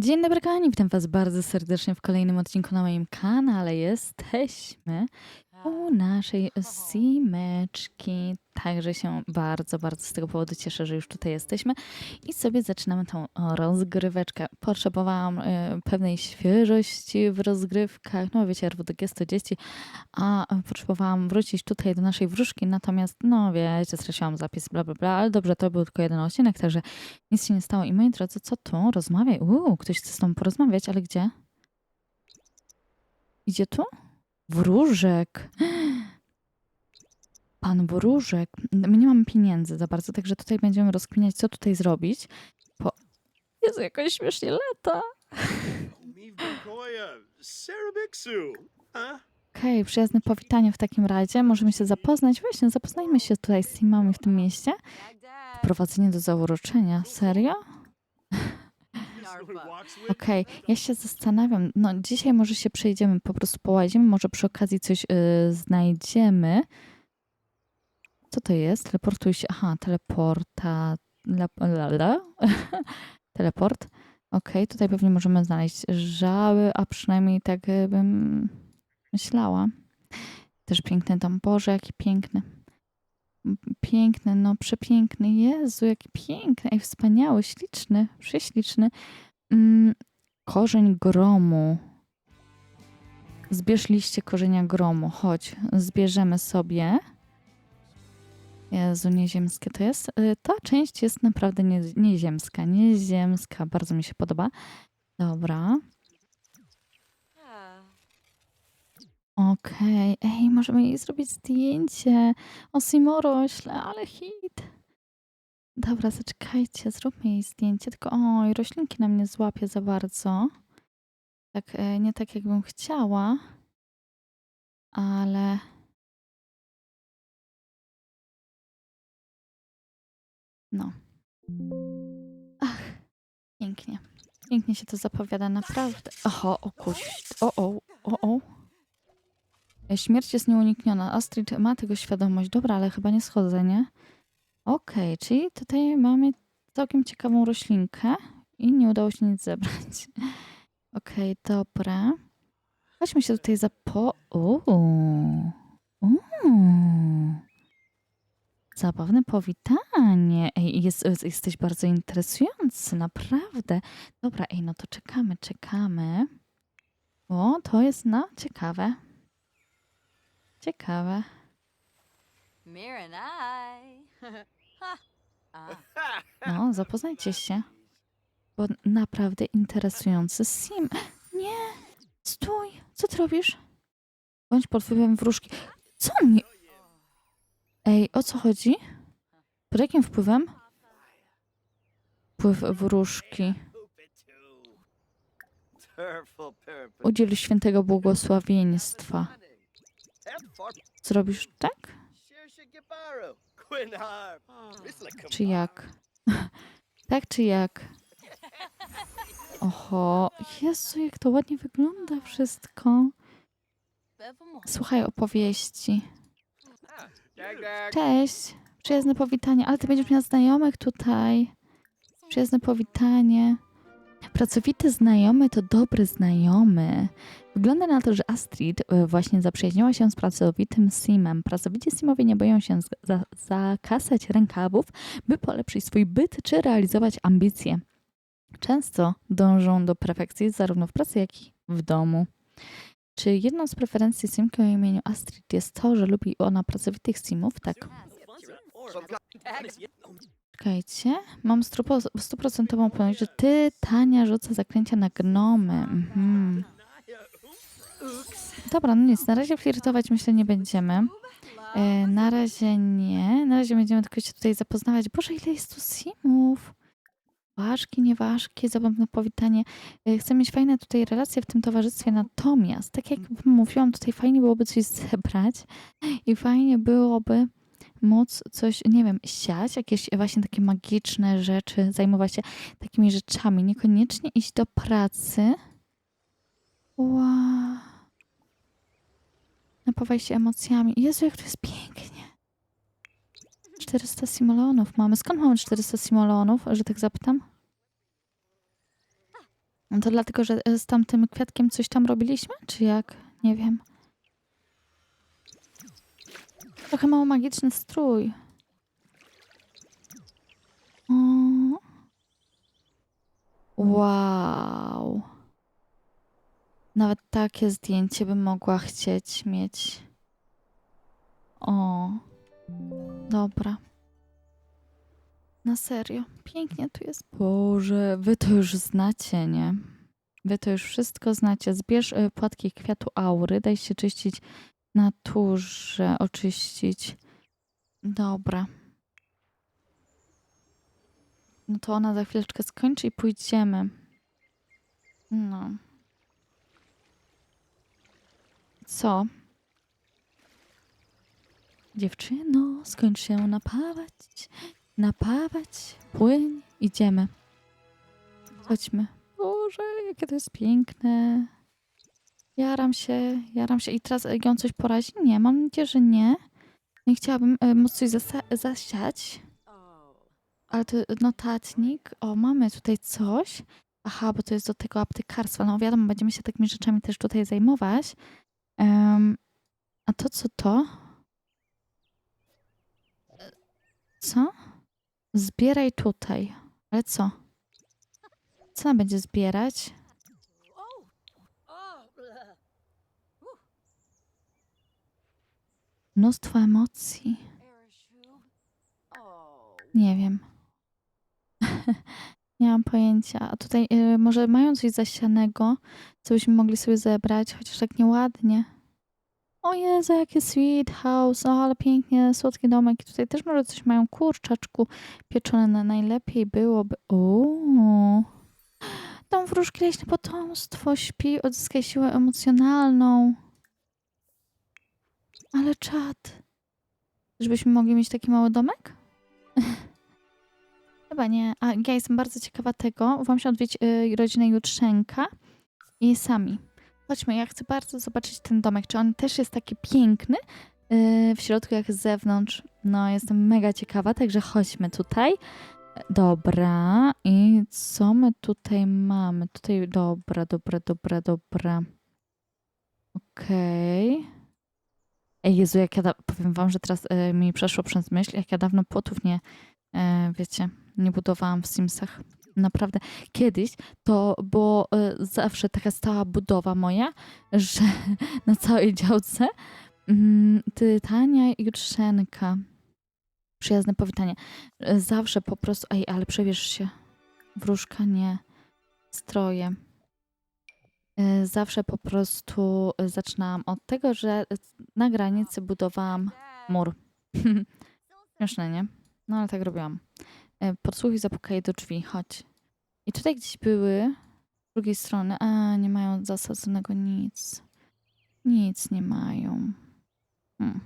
Dzień dobry kochani, witam was bardzo serdecznie w kolejnym odcinku na moim kanale. Jesteśmy u naszej simeczki, także się bardzo, bardzo z tego powodu cieszę, że już tutaj jesteśmy i sobie zaczynamy tą rozgryweczkę. Potrzebowałam y, pewnej świeżości w rozgrywkach, no wiecie, RWDG 110, a potrzebowałam wrócić tutaj do naszej wróżki, natomiast no wiecie, straciłam zapis, bla bla bla, ale dobrze, to był tylko jeden odcinek, także nic się nie stało. I moi drodzy, co tu? Rozmawiaj. Uuu, ktoś chce z tobą porozmawiać, ale gdzie? Idzie tu? Wróżek. Pan Wróżek. My nie mamy pieniędzy za bardzo, także tutaj będziemy rozkminiać, co tutaj zrobić. Po... Jezu, jakoś śmiesznie lata. Okej, przyjazne powitanie w takim razie. Możemy się zapoznać. Właśnie, zapoznajmy się tutaj z teamami w tym mieście. Wprowadzenie do zauroczenia. Serio? Okej, ja się zastanawiam. No, dzisiaj może się przejdziemy, po prostu połazimy, może przy okazji coś y, znajdziemy. Co to jest? Teleportuj się. Aha, teleporta. La, la, la. Teleport. Okej, tutaj pewnie możemy znaleźć żały, a przynajmniej tak y, bym myślała. Też piękny dom. Boże, jaki piękny. Piękny, no przepiękny. Jezu, jaki piękny. Ej, wspaniały, śliczny, prześliczny. Mm, korzeń gromu. Zbierz liście korzenia gromu. Chodź, zbierzemy sobie. Jezu, nieziemskie to jest. Y, Ta część jest naprawdę nie, nieziemska. Nieziemska, bardzo mi się podoba. Dobra. Okej. Ej, możemy jej zrobić zdjęcie. O, Simorośle, ale hit. Dobra, zaczekajcie, zróbmy jej zdjęcie. Tylko oj, roślinki na mnie złapie za bardzo. Tak, e, nie tak jakbym chciała. Ale... No. Ach, pięknie. Pięknie się to zapowiada, naprawdę. Oho, o kurczę. O, o, o, o. Śmierć jest nieunikniona. Astrid ma tego świadomość. Dobra, ale chyba nie schodzę, nie? Okej, czyli tutaj mamy całkiem ciekawą roślinkę i nie udało się nic zebrać. Okej, dobra. Chodźmy się tutaj za po... Uuu. Uuu. Zabawne powitanie. Ej, jest, jest, jesteś bardzo interesujący, naprawdę. Dobra, ej, no to czekamy, czekamy. O, to jest, no, ciekawe. Ciekawe. Mirror and I. No, zapoznajcie się. Bo naprawdę interesujący sim. Nie! Stój! Co ty robisz? Bądź pod wpływem wróżki. Co mnie? Ej, o co chodzi? Pod jakim wpływem? Wpływ wróżki. Udziel świętego błogosławieństwa. Zrobisz tak? Czy jak? tak czy jak? Oho, Jezu, jak to ładnie wygląda wszystko. Słuchaj opowieści. Cześć, przyjazne powitanie. Ale ty będziesz miała znajomych tutaj. Przyjazne powitanie. Pracowity znajomy to dobry znajomy. Wygląda na to, że Astrid e, właśnie zaprzyjaźniła się z pracowitym Simem. Pracowici Simowie nie boją się za- zakasać rękawów, by polepszyć swój byt czy realizować ambicje. Często dążą do perfekcji zarówno w pracy, jak i w domu. Czy jedną z preferencji Simki o imieniu Astrid jest to, że lubi ona pracowitych Simów? Tak. Czekajcie. Mam stuprocentową pewność, że ty, Tania, rzuca zaklęcia na gnomy. Mhm. Dobra, no nic. Na razie flirtować myślę nie będziemy. E, na razie nie. Na razie będziemy tylko się tutaj zapoznawać. Boże, ile jest tu simów. Ważki, nieważkie, zabawne powitanie. E, Chcę mieć fajne tutaj relacje w tym towarzystwie, natomiast, tak jak mówiłam, tutaj fajnie byłoby coś zebrać i fajnie byłoby móc coś, nie wiem, siać, jakieś właśnie takie magiczne rzeczy, zajmować się takimi rzeczami, niekoniecznie iść do pracy. Wow. Napawaj się emocjami. Jezu, jak to jest pięknie. 400 simolonów mamy. Skąd mamy 400 simolonów, że tak zapytam? No to dlatego, że z tamtym kwiatkiem coś tam robiliśmy? Czy jak? Nie wiem. Trochę mało magiczny strój. O. Wow. Nawet takie zdjęcie bym mogła chcieć mieć. O. Dobra. Na serio. Pięknie tu jest. Boże, wy to już znacie, nie? Wy to już wszystko znacie. Zbierz y, płatki kwiatu aury, daj się czyścić naturze, oczyścić. Dobra. No to ona za chwileczkę skończy i pójdziemy. No. Co? Dziewczyno, skończ się napawać. Napawać. Płyń. Idziemy. Chodźmy. Boże, jakie to jest piękne. Jaram się, jaram się. I teraz ją coś porazi? Nie, mam nadzieję, że nie. Nie chciałabym e, móc coś zasa- zasiać. Oh. Ale to notatnik. O, mamy tutaj coś. Aha, bo to jest do tego aptekarstwa. No wiadomo, będziemy się takimi rzeczami też tutaj zajmować. Em, a to co to? E, Co? Zbieraj tutaj. Ale co? Co ona będzie zbierać? Mnóstwo emocji. Nie wiem. Nie mam pojęcia. A tutaj y, może mają coś zasianego, co byśmy mogli sobie zebrać, chociaż tak nieładnie. O Jezu, jakie sweet house, o, ale pięknie, słodki domek. I tutaj też może coś mają, kurczaczku pieczone na najlepiej byłoby. Uuu. Dom wróżki leśne potomstwo, śpi, odzyskaj siłę emocjonalną. Ale czad. Żebyśmy mogli mieć taki mały domek? Chyba nie. A ja jestem bardzo ciekawa tego. Wam się odwiedzić y, rodzinę Jutrzenka i sami. Chodźmy, ja chcę bardzo zobaczyć ten domek. Czy on też jest taki piękny y, w środku, jak z zewnątrz. No, jestem mega ciekawa, także chodźmy tutaj. Dobra. I co my tutaj mamy? Tutaj, dobra, dobra, dobra, dobra. Okej. Ej, Jezu, jak ja da- powiem wam, że teraz e, mi przeszło przez myśl, jak ja dawno płotów nie, e, wiecie, nie budowałam w Simsach. Naprawdę. Kiedyś to było e, zawsze taka stała budowa moja, że na całej działce mm, Tytania i Jutrzenka. Przyjazne powitanie. E, Zawsze po prostu, ej, ale przewierz się. Wróżka nie. Stroje. E, Zawsze po prostu e, zaczynałam od tego, że e, na granicy budowałam mur. Śmieszne, nie? No ale tak robiłam. E, zapukaj do drzwi, chodź. I tutaj gdzieś były z drugiej strony. A, nie mają zasadzonego nic. Nic nie mają. Hmm.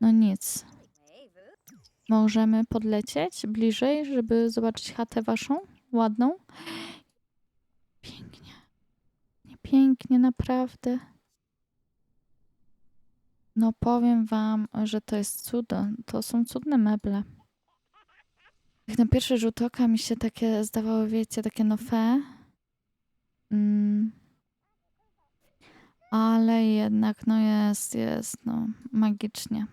No nic. Możemy podlecieć bliżej, żeby zobaczyć chatę waszą? Ładną? Pięknie. Nie Pięknie, naprawdę. No powiem wam, że to jest cudo. To są cudne meble. Jak na pierwszy rzut oka mi się takie zdawały, wiecie, takie nowe. Mm. Ale jednak, no jest, jest, no magicznie.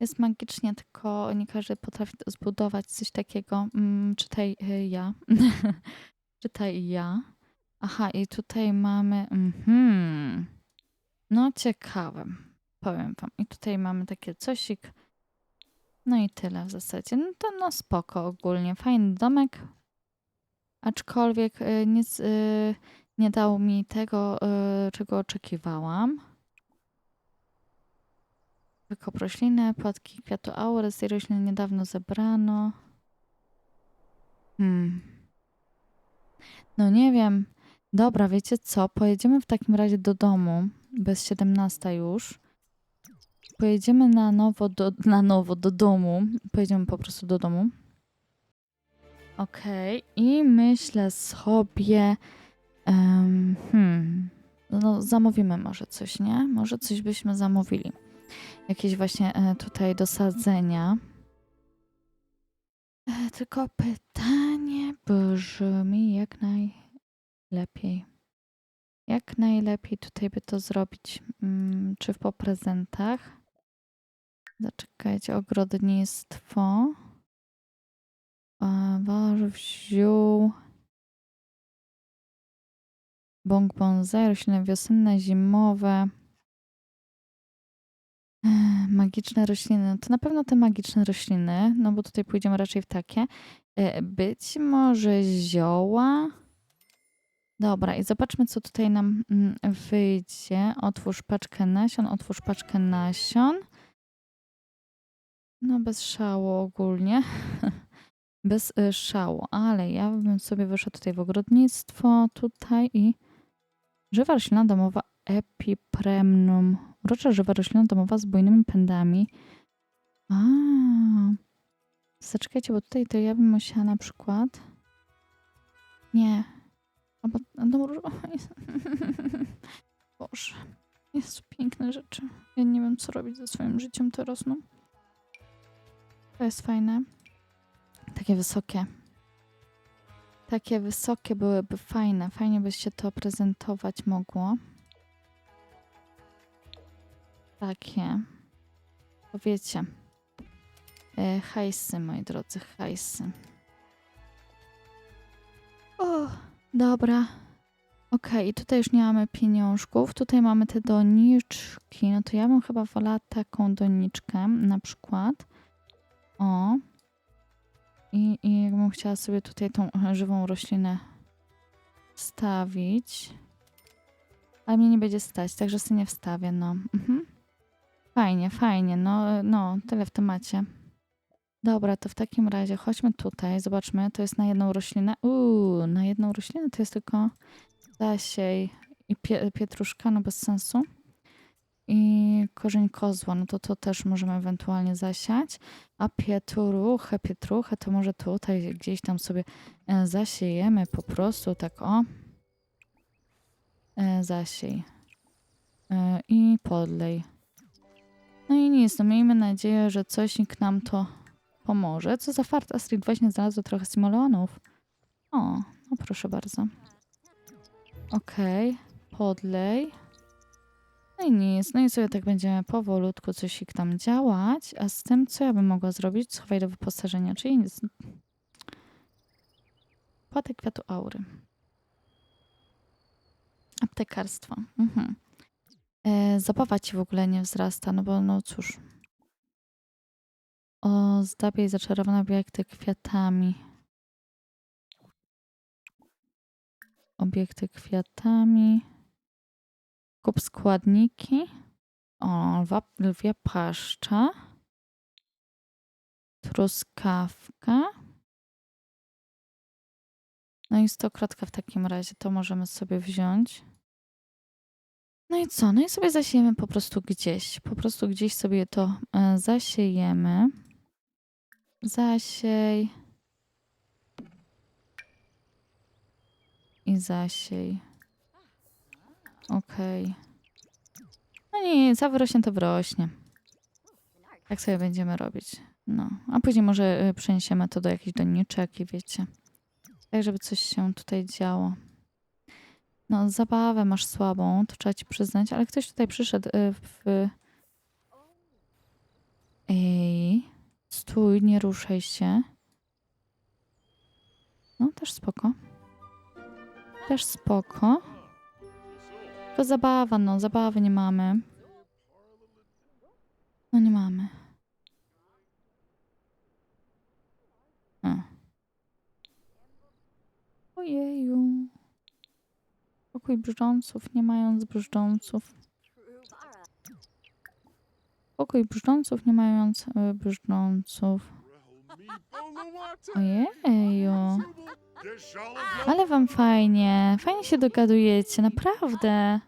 Jest magicznie, tylko nie każdy potrafi zbudować coś takiego. Mm, czytaj y, ja. czytaj ja. Aha, i tutaj mamy. Mhm. No, ciekawe. Powiem wam. I tutaj mamy takie cosik. No i tyle w zasadzie. No to no spoko ogólnie. Fajny domek. Aczkolwiek y, nic y, nie dał mi tego, y, czego oczekiwałam. Wykop rośliny, płatki kwiatu aury. Z tej rośliny niedawno zebrano. Hmm. No nie wiem. Dobra, wiecie co? Pojedziemy w takim razie do domu. Bez 17 już. Pojedziemy na nowo do, na nowo do domu. Pojedziemy po prostu do domu. Okej. I myślę sobie... em, hmm. No, zamówimy może coś, nie? Może coś byśmy zamówili. Jakieś właśnie e, tutaj do sadzenia. E, tylko pytanie... Nie brzmi jak najlepiej. Jak najlepiej tutaj by to zrobić? Mm, czy po prezentach? Zaczekajcie, ogrodnictwo. Ziół. Bąk bonsai, rośliny wiosenne, zimowe. Magiczne rośliny. No to na pewno te magiczne rośliny, no bo tutaj pójdziemy raczej w takie. E, Być może zioła. Dobra, i zobaczmy, co tutaj nam mm, wyjdzie. Otwórz paczkę nasion, otwórz paczkę nasion. No, bez szału ogólnie. bez y, szału, ale ja bym sobie wyszła tutaj w ogrodnictwo, tutaj i żywa roślina domowa epipremnum. Urocza żywa roślina domowa z bujnymi pędami. A, zaczekajcie, bo tutaj to ja bym musiała na przykład... Nie. Albo... No, Boże. Jest piękne rzeczy. Ja nie wiem, co robić ze swoim życiem teraz, no. To jest fajne. Takie wysokie. Takie wysokie byłyby fajne. Fajnie by się to prezentować mogło. Takie. To wiecie. E, hajsy, moi drodzy, hajsy. O, dobra. Okej, i tutaj już nie mamy pieniążków. Tutaj mamy te doniczki. No to ja bym chyba wolała taką doniczkę na przykład. O. I, I jakbym chciała sobie tutaj tą żywą roślinę wstawić. Ale mnie nie będzie stać, także sobie nie wstawię, no. Mhm. Fajnie, fajnie, no, no, tyle w temacie. Dobra, to w takim razie chodźmy tutaj, zobaczmy, to jest na jedną roślinę. Uuu, na jedną roślinę to jest tylko zasiej i pie, pietruszka, no bez sensu. I korzeń kozła, no to to też możemy ewentualnie zasiać. A pietruchę, pietruchę to może tutaj gdzieś tam sobie e, zasiejemy po prostu tak o. E, zasiej. E, I podlej. No i nic, no miejmy nadzieję, że coś nam to pomoże. Co za fart, Astrid właśnie znalazła trochę simoleonów. O, no proszę bardzo. Okej, podlej. No i nic, no i sobie tak będziemy powolutku coś ich tam działać, a z tym, co ja bym mogła zrobić, schowaj do wyposażenia, czyli nic. Płatek kwiatu aury. Aptekarstwo. Mhm. E, zabawa ci w ogóle nie wzrasta, no bo no cóż. Ozdabiaj zaczarowane obiekty kwiatami. Obiekty kwiatami. Kup składniki. O, lwia paszcza. Truskawka. No i stokrotka w takim razie, to możemy sobie wziąć. No i co? No i sobie zasiejemy po prostu gdzieś. Po prostu gdzieś sobie to e, zasiejemy. Zasiej. I zasiej. Okej. No nie, co wyrośnie, to wyrośnie. Tak sobie będziemy robić. No, a później może y, przeniesiemy to do jakichś doniczek i wiecie. Tak, żeby coś się tutaj działo. No, zabawę masz słabą, to trzeba ci przyznać, ale ktoś tutaj przyszedł y, w... Ej, stój, nie ruszaj się. No, też spoko. Też spoko. To zabawa, no, zabawy nie mamy. No nie mamy. A. Ojeju. Pokój brzdąców, nie mając brzdąców. Pokój brzdąców, nie mając y, brzdąców. Ojeju. Ale wam fajnie. Fajnie się dogadujecie, naprawdę.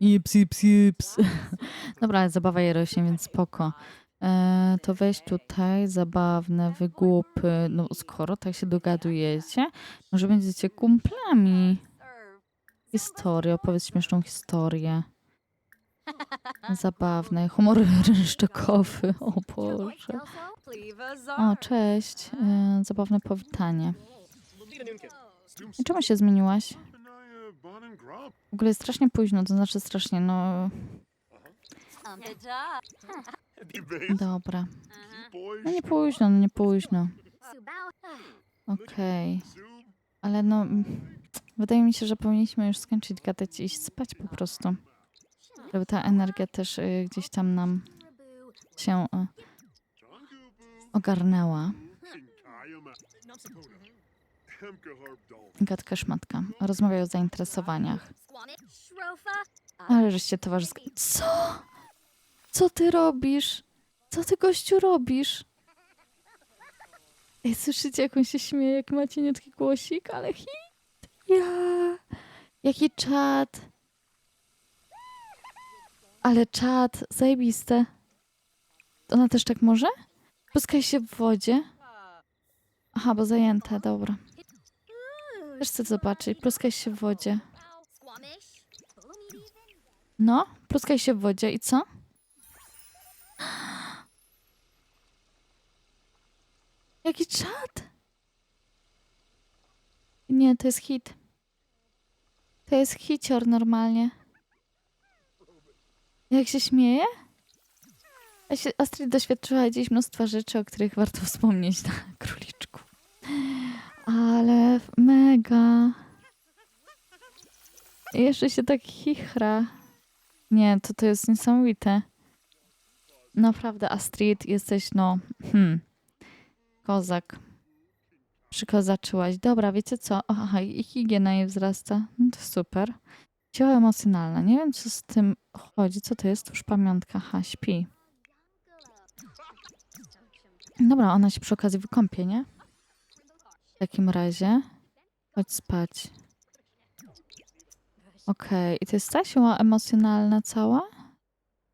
Ips, ips, ips. Dobra, ale zabawa je rośnie, więc spoko. E, to weź tutaj zabawne wygłupy. No skoro tak się dogadujecie, może będziecie kumplami. Historię, opowiedz śmieszną historię. Zabawne. Humor rynszczokowy. O Boże. O, cześć. E, Zabawne powitanie. I Czemu się zmieniłaś? W ogóle jest strasznie późno, to znaczy strasznie, no... Dobra. No nie późno, no nie późno. Okej. Ale no... Wydaje mi się, że powinniśmy już skończyć gadać i iść spać po prostu. Żeby ta energia też y, gdzieś tam nam się y, ogarnęła. Gadka szmatka. Rozmawiaj o zainteresowaniach. Ale żeście towarzysko... Co? Co ty robisz? Co ty, gościu, robisz? Ej, słyszycie, jak on się śmieje, jak ma cieniutki głosik? Ale hit! Ja! Jaki czad! Ale czad, zajebiste. Ona też tak może? Puskaj się w wodzie. Aha, bo zajęta, dobra. Też chcę zobaczyć. Pluskaj się w wodzie. No, pluskaj się w wodzie i co? Jaki czad? Nie, to jest hit. To jest hicior normalnie. Jak się śmieje? Astrid doświadczyła dziś mnóstwa rzeczy, o których warto wspomnieć na króliczku. Ale mega. I Jeszcze się tak chichra. Nie, to to jest niesamowite. Naprawdę, Astrid, jesteś no... Hmm. Kozak. Przykozaczyłaś. Dobra, wiecie co? Aha, i higiena jej wzrasta. No to super. Ciało emocjonalne. Nie wiem, co z tym chodzi. Co to jest? Już pamiątka. Aha, śpi. Dobra, ona się przy okazji wykąpie, nie? W takim razie chodź spać. Okej, i to jest ta siła emocjonalna cała?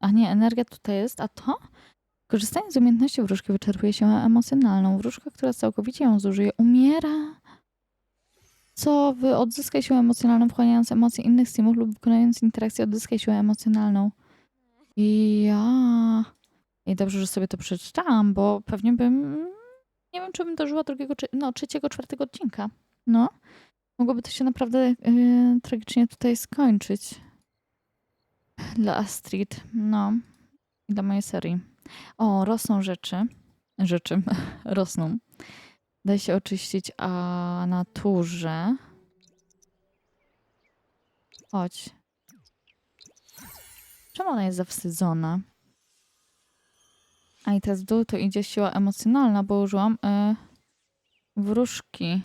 A nie, energia tutaj jest, a to? Korzystanie z umiejętności wróżki wyczerpuje siłę emocjonalną. Wróżka, która całkowicie ją zużyje, umiera. Co wy odzyskaj siłę emocjonalną, wchłaniając emocje innych stymów lub wykonując interakcję, odzyskaj siłę emocjonalną. I ja. I dobrze, że sobie to przeczytałam, bo pewnie bym. Nie wiem, czy bym dożyła drugiego, czy, no, trzeciego, czwartego odcinka. No. Mogłoby to się naprawdę yy, tragicznie tutaj skończyć. Dla Astrid. No. I dla mojej serii. O, rosną rzeczy. Rzeczy. rosną. Da się oczyścić a naturze. Chodź. Czemu ona jest zawstydzona? A i teraz w dół to idzie siła emocjonalna, bo użyłam y, wróżki.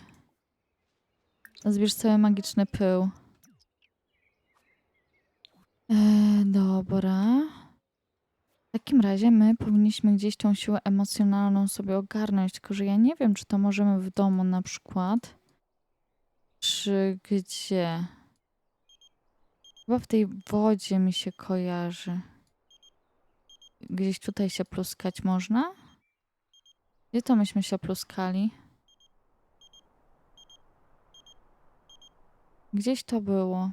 Zbierz cały magiczny pył. E, dobra. W takim razie my powinniśmy gdzieś tą siłę emocjonalną sobie ogarnąć, tylko że ja nie wiem, czy to możemy w domu na przykład, czy gdzie. Chyba w tej wodzie mi się kojarzy. Gdzieś tutaj się pluskać można? Gdzie to myśmy się pluskali? Gdzieś to było.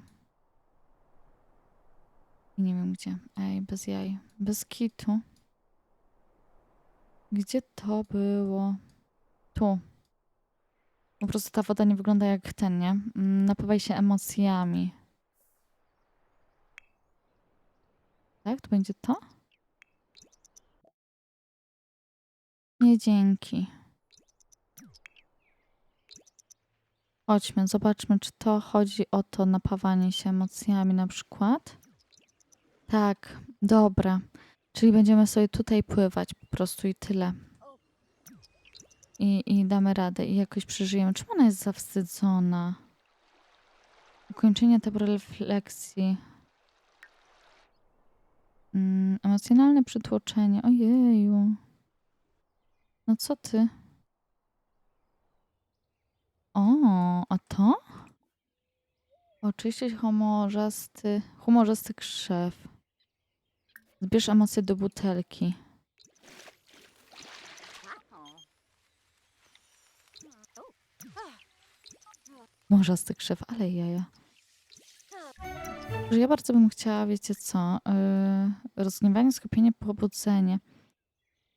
Nie wiem gdzie. Ej, bez jaj. Bez kitu. Gdzie to było? Tu. Po prostu ta woda nie wygląda jak ten, nie? Mm, Napawaj się emocjami. Tak? To będzie to? Nie, dzięki. Chodźmy, zobaczmy, czy to chodzi o to napawanie się emocjami na przykład. Tak, dobra. Czyli będziemy sobie tutaj pływać po prostu i tyle. I, I damy radę i jakoś przeżyjemy. Czemu ona jest zawstydzona? Ukończenie tab refleksji. Mm, emocjonalne przytłoczenie. Ojeju. No co ty? O, a to? Oczyścić humorzasty, humorzasty krzew. Zbierz emocje do butelki. Morzasty krzew, ale jaja. Że ja bardzo bym chciała, wiecie co, yy, rozgniewanie, skupienie, pobudzenie.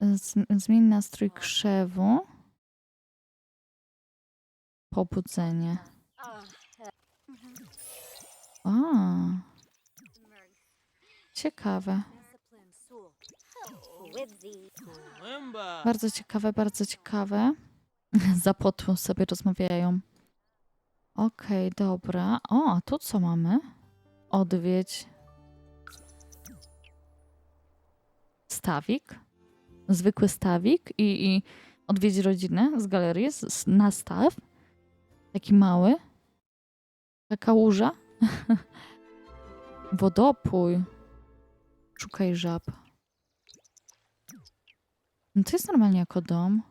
Z, zmień nastrój krzewu. Pobudzenie. A, ciekawe. Bardzo ciekawe, bardzo ciekawe. Za sobie rozmawiają. Okej, dobra. O, a tu co mamy? Odwiedź. Stawik. Zwykły stawik i, i odwiedź rodzinę z galerii, z, z, nastaw. Taki mały. Taka łuża. Wodopój. Szukaj żab. No to jest normalnie jako dom.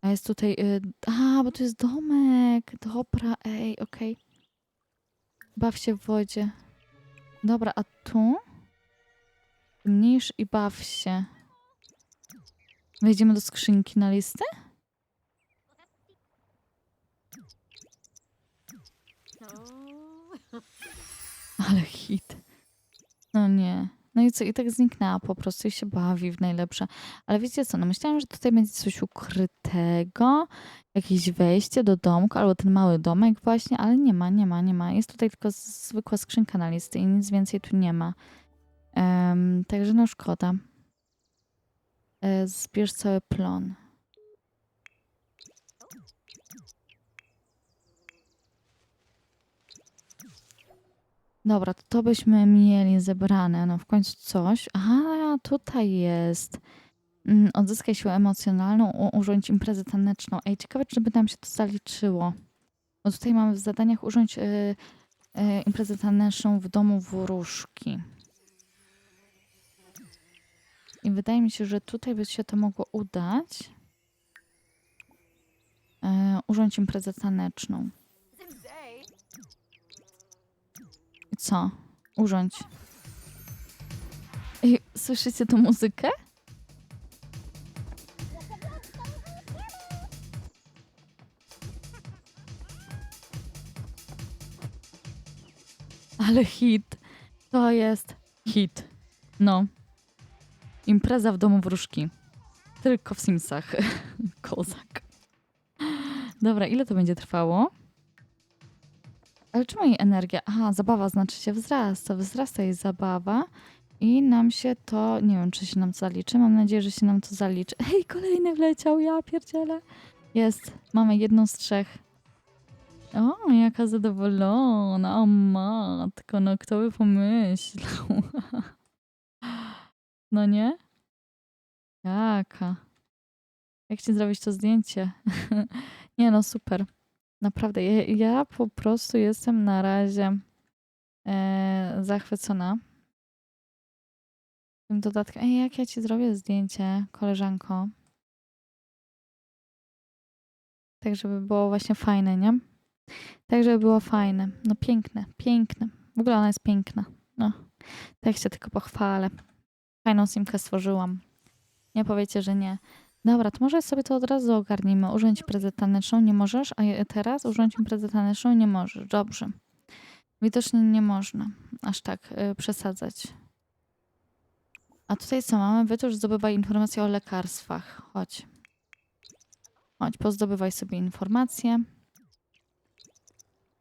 A jest tutaj. Y, a, bo to jest domek. Dobra, ej, okej. Baw się w wodzie. Dobra, a tu? Mniejsz i baw się. Wejdziemy do skrzynki na listę? Oh. Ale hit. No nie. No i co? I tak zniknęła po prostu i się bawi w najlepsze. Ale wiecie co? No myślałam, że tutaj będzie coś ukrytego. Jakieś wejście do domku albo ten mały domek właśnie, ale nie ma, nie ma, nie ma. Jest tutaj tylko zwykła skrzynka na listy i nic więcej tu nie ma. Em, także no szkoda. E, zbierz cały plon. Dobra, to, to byśmy mieli zebrane. No w końcu coś. Aha, tutaj jest. Mm, Odzyskaj siłę emocjonalną, u- urządź imprezę taneczną. Ej, ciekawe, czy by nam się to zaliczyło. Bo tutaj mamy w zadaniach urządź y, y, imprezę taneczną w domu wróżki. I wydaje mi się, że tutaj by się to mogło udać. Y, urządź imprezę taneczną. Zimzay. I co? Urządź. Ej, słyszycie tą muzykę? Ale hit. To jest hit. No. Impreza w domu wróżki. Tylko w Simsach. Kozak. Dobra, ile to będzie trwało? Ale czemu jej energia? Aha, zabawa znaczy się wzrasta. Wzrasta jej zabawa i nam się to, nie wiem, czy się nam to zaliczy. Mam nadzieję, że się nam to zaliczy. Hej, kolejny wleciał, ja pierdzielę. Jest, mamy jedną z trzech. O, jaka zadowolona, o matko, no kto by pomyślał. No nie? Jaka? Jak ci zrobić to zdjęcie? nie no, super. Naprawdę, ja, ja po prostu jestem na razie e, zachwycona tym dodatkiem. Ej, jak ja ci zrobię zdjęcie, koleżanko? Tak, żeby było właśnie fajne, nie? Tak, żeby było fajne. No piękne, piękne. W ogóle ona jest piękna. No, tak się tylko pochwalę. Fajną simkę stworzyłam. Nie powiecie, że nie. Dobra, to może sobie to od razu ogarnijmy. Urządź imprezę taneczną nie możesz, a teraz urządź imprezę taneczną nie możesz. Dobrze. Widocznie nie można aż tak y, przesadzać. A tutaj co mamy? Wytwórz zdobywaj informacje o lekarstwach. Chodź. Chodź, pozdobywaj sobie informacje.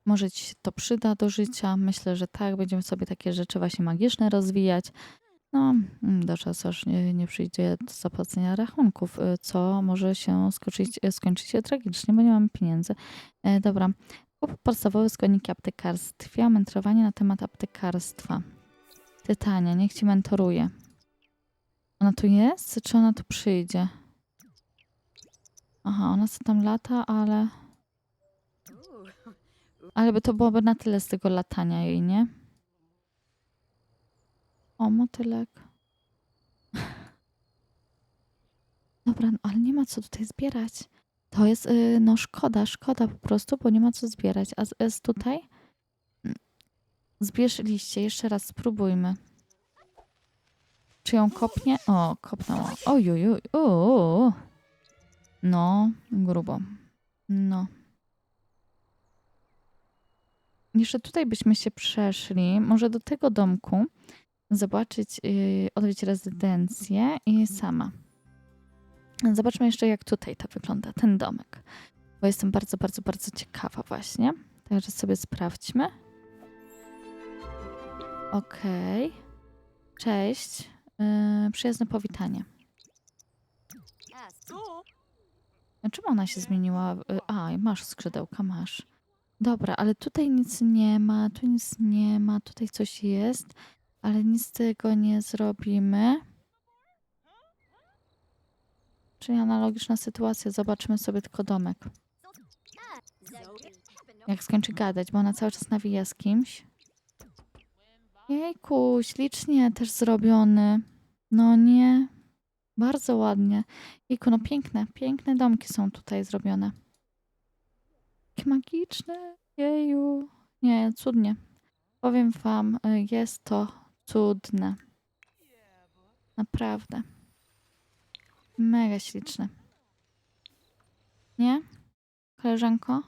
Może ci się to przyda do życia. Myślę, że tak. Będziemy sobie takie rzeczy właśnie magiczne rozwijać. No, mm, do czasu aż nie, nie przyjdzie do zapłacenia rachunków, y, co może się skończyć, y, skończyć się tragicznie, bo nie mamy pieniędzy. E, dobra. Kup podstawowe składniki aptekarstwa. Mentorowanie na temat aptekarstwa. Tytania, niech ci mentoruje. Ona tu jest, czy ona tu przyjdzie? Aha, ona sobie tam lata, ale... Ale by to byłoby na tyle z tego latania jej, nie? O, motylek. Dobra, no, ale nie ma co tutaj zbierać. To jest, y, no szkoda, szkoda po prostu, bo nie ma co zbierać. A jest tutaj? Mm. Zbierz liście, jeszcze raz spróbujmy. Czy ją kopnie? O, kopnęła. Ojujuj, o. No, grubo. No. jeszcze tutaj byśmy się przeszli, może do tego domku, zobaczyć, yy, odwiedzić rezydencję i sama. Zobaczmy jeszcze, jak tutaj to wygląda, ten domek. Bo jestem bardzo, bardzo, bardzo ciekawa właśnie. Także sobie sprawdźmy. Okej. Cześć. Yy, przyjazne powitanie. A Czemu ona się zmieniła? Y, A, masz skrzydełka, masz. Dobra, ale tutaj nic nie ma, tu nic nie ma, tutaj coś jest, ale nic z tego nie zrobimy. Czyli analogiczna sytuacja, zobaczmy sobie tylko domek. Jak skończy gadać, bo ona cały czas nawija z kimś. Jejku, ślicznie też zrobiony. No nie, bardzo ładnie. Jejku, no piękne, piękne domki są tutaj zrobione. Jakie magiczne, jeju. Nie, cudnie. Powiem wam, y, jest to cudne. Naprawdę. Mega śliczne. Nie? Koleżanko?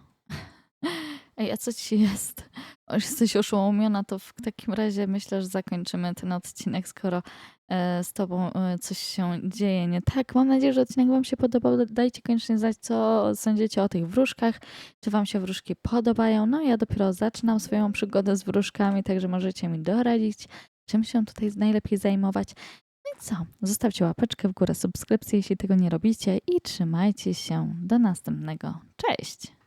Ej, a co ci jest? O, jesteś oszołomiona, to w takim razie myślę, że zakończymy ten odcinek, skoro e, z tobą e, coś się dzieje nie tak. Mam nadzieję, że odcinek wam się podobał. Dajcie koniecznie znać, co sądzicie o tych wróżkach. Czy wam się wróżki podobają? No ja dopiero zaczynam swoją przygodę z wróżkami, także możecie mi doradzić, czym się tutaj najlepiej zajmować. No i co? Zostawcie łapeczkę w górę, subskrypcję, jeśli tego nie robicie i trzymajcie się. Do następnego. Cześć!